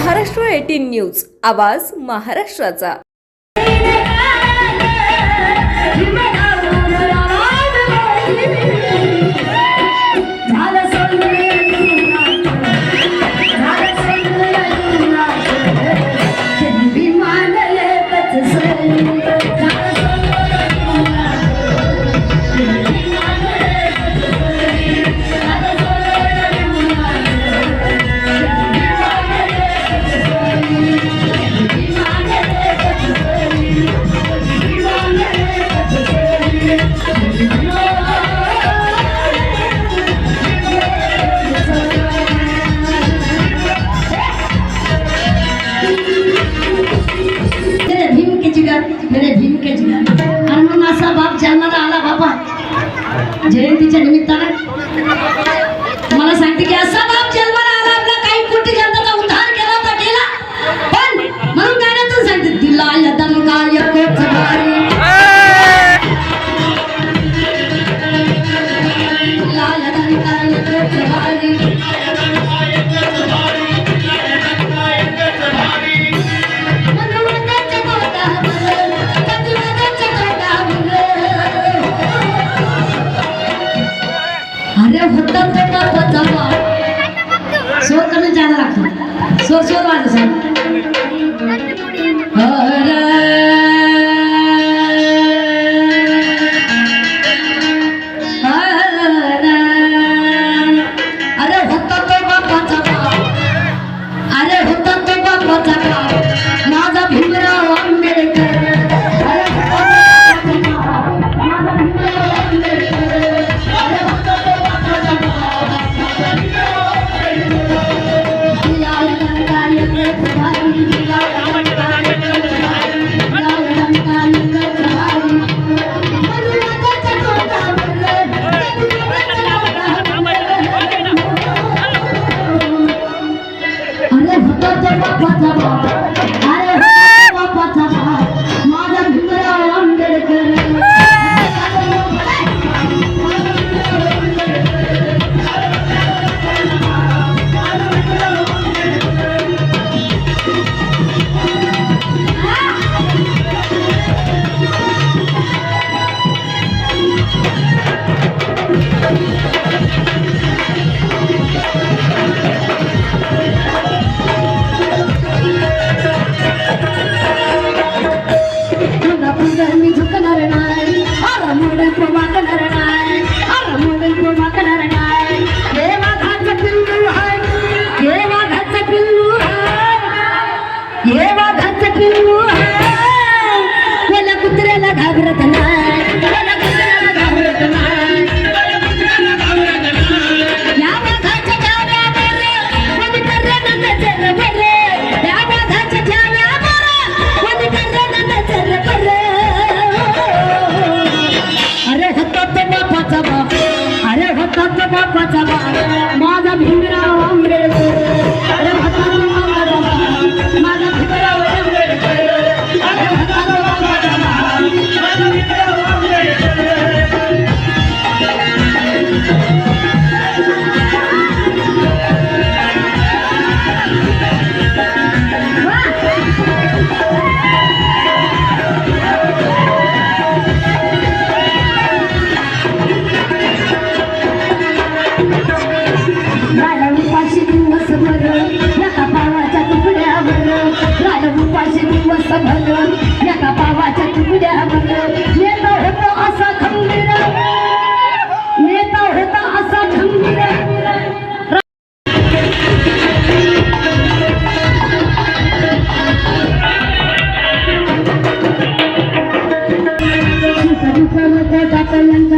Maharashtra eighteen news. आवाज महाराष्ट्राचा. జయంతి చదివి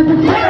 Never